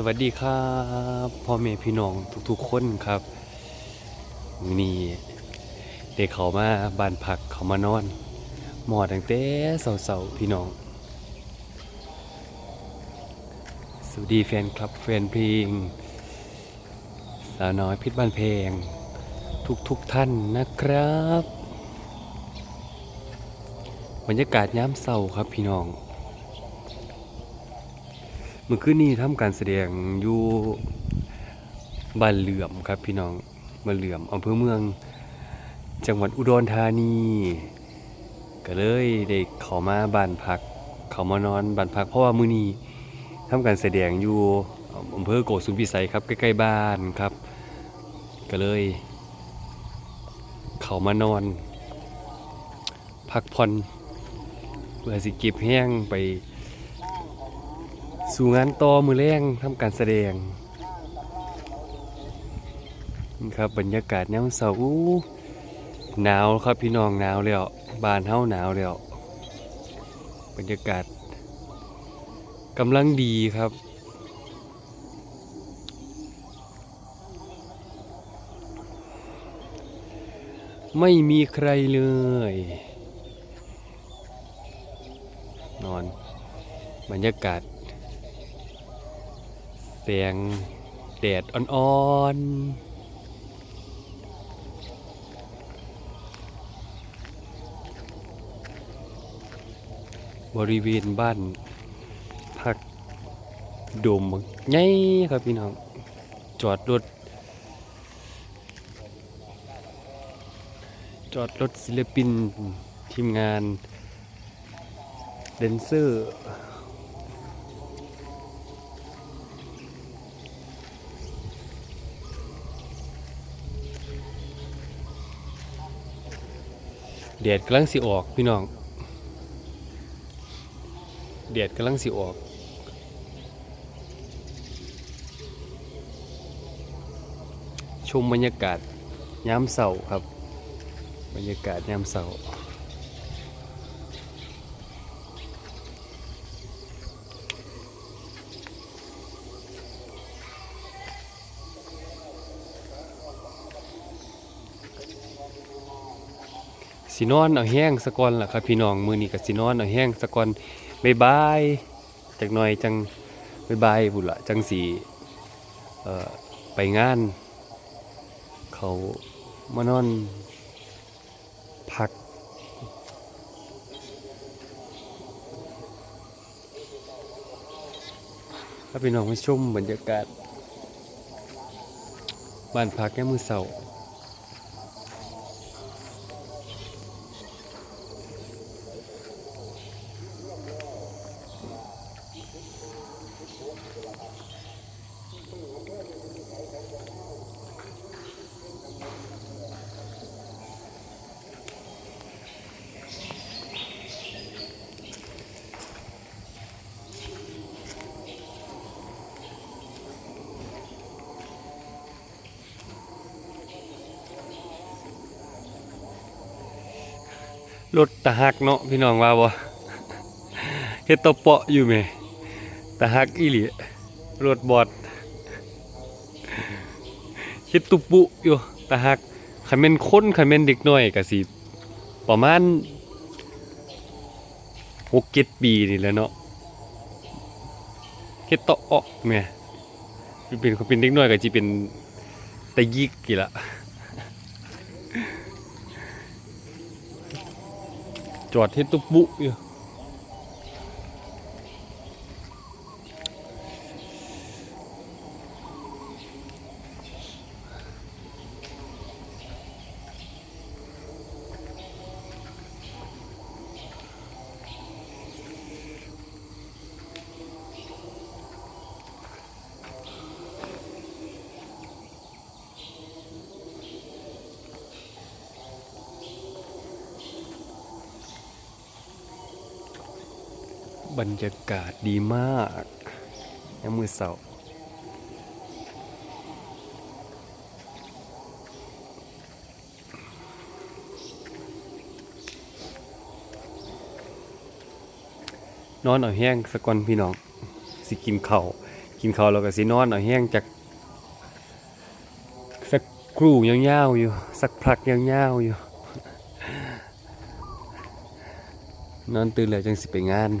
สวัสดีครับพ่อแม่พี่น้องทุกๆคนครับมือนี้เด็กเขามาบ้านพักเขามานอน หมอตั้งแต่เสาๆพี่น้อง สวัสดีแฟนคลับแฟนเพลง สาวน้อยพิษบ้านเพลง ทุกๆท่านนะครับ บรรยากาศย้ำเศร้าครับพี่น้อง เมื่อคืนนี้ทำการแสดงอยู่บ้านเหลื่อมครับพี่น้องบ้านเหลื่อมอำเภอเมือง จังหวัดอุดรธานี ก็เลยได้เข้ามาบ้านพัก เขามานอนบ้านพัก เพราะว่ามื้อนี้ทำการแสดงอยู่อำเภอโกสุมพิสัยครับใกล้ๆบ้านครับ ก็เลย เขามานอน พักผ่อนเพื่อสิเก็บแห้งไป สู่งานต่อมือแรงทำการแสดงนี่ครับบรรยากาศยามเสาร์อู้หนาวครับพี่น้องหนาวแล้วบานเฮาหนาวแล้วบรรยากาศกำลังดีครับไม่มีใครเลย นอน บรรยากาศ แสงแดดอ่อนๆ บริเวณบ้านพักดมใหญ่ครับพี่น้อง จอดรถ จอดรถศิลปินทีมงานแดนเซอร์ แดดกำลังสิออกพี่น้องแดดกำลังสิออกชมบรรยากาศยามเสาร์ครับ บรรยากาศยามเสาร์ สินอนเอาแห้งสะก่อนล่ะครับพี่น้องมือนี้กับสินอนเอาแห้งสะก่อนบายบายจักหน่อยจังบายบายบุญละจังสีเอ่อไปงาน เขามานอนพักถ้าพี่น้องมาชมบรรยากาศบ้านพักแค่มือเสาร์ รถตะหักเนาะพี่น้องว่าบ่เฮ็ดตะเปาะอยู่แหมตะหักอีหลีรถบอดเฮ็ดตุปุอยู่ตะหักคันแม่นคนคันแม่นเด็กน้อยก็สิประมาณ6-7ปีนี่แหละเนาะเฮ็ดตะเอ้อแม่เป็นคนเป็นเด็กน้อยก็สิเป็นตะยิกกี่ละ จอดเบรรยากาศดีมากยามมือเสาร์นอนเอาแห้งสะก่อนพี่น้องสิกินเข้ากินเข้าวแล้วก็สินอนเอาแห้งจากสักครู่ยาวๆอยู่ สักพักยาวๆอยู่ นอนตื่นแล้วจังสิไปงาน